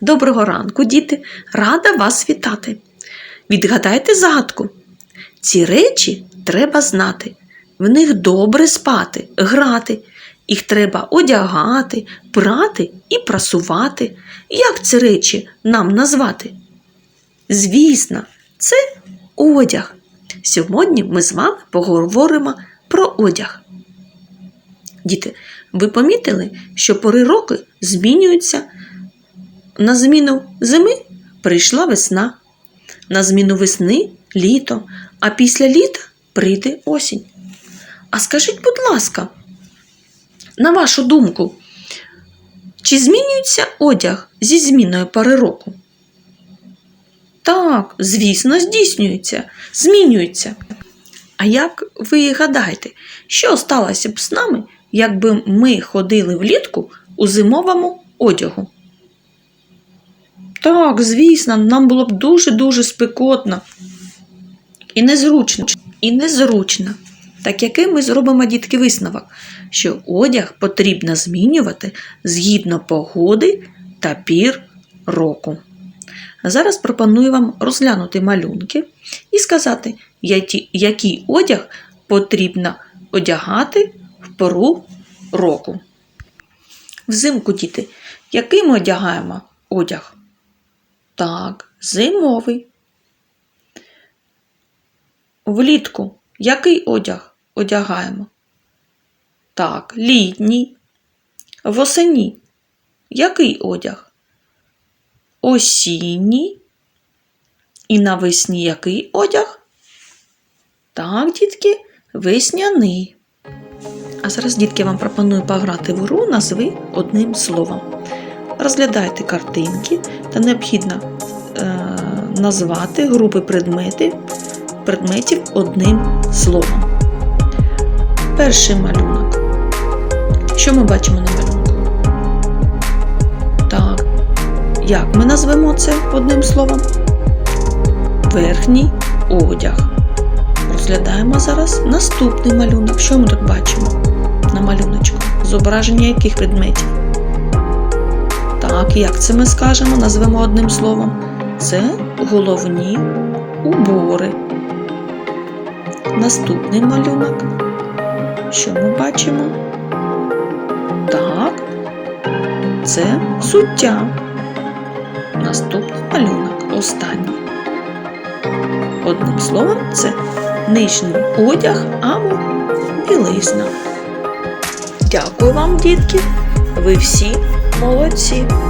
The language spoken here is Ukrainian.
Доброго ранку, діти! Рада вас вітати. Відгадайте загадку. Ці речі треба знати. В них добре спати, грати. Їх треба одягати, прати і прасувати. Як ці речі нам назвати? Звісно, це одяг. Сьогодні ми з вами поговоримо про одяг. Діти, ви помітили, що пори року змінюються на зміну зими прийшла весна, на зміну весни літо, а після літа прийде осінь. А скажіть, будь ласка, на вашу думку, чи змінюється одяг зі зміною пори року? Так, звісно, здійснюється, змінюється. А як ви гадаєте, що сталося б з нами, якби ми ходили влітку у зимовому одягу? Так, звісно, нам було б дуже-дуже спекотно і незручно. І незручно. Так який ми зробимо дітки висновок, що одяг потрібно змінювати згідно погоди та пір року. Зараз пропоную вам розглянути малюнки і сказати, який одяг потрібно одягати в пору року. Взимку, діти, який ми одягаємо одяг? Так, зимовий. Влітку який одяг одягаємо? Так, літній. Восені який одяг? Осінній. І навесні який одяг? Так, дітки, весняний. А зараз, дітки, я вам пропоную пограти в гру назви одним словом. Розглядайте картинки та необхідно е, назвати групи предметів, предметів одним словом. Перший малюнок. Що ми бачимо на малюнку? Так. Як ми назвемо це одним словом? Верхній одяг. Розглядаємо зараз наступний малюнок. Що ми тут бачимо на малюночку? Зображення яких предметів? Так, як це ми скажемо, назвемо одним словом? Це головні убори. Наступний малюнок. Що ми бачимо? Так, це суття. Наступний малюнок, останній. Одним словом, це нижній одяг або білизна. Дякую вам, дітки! Ви всі молодці!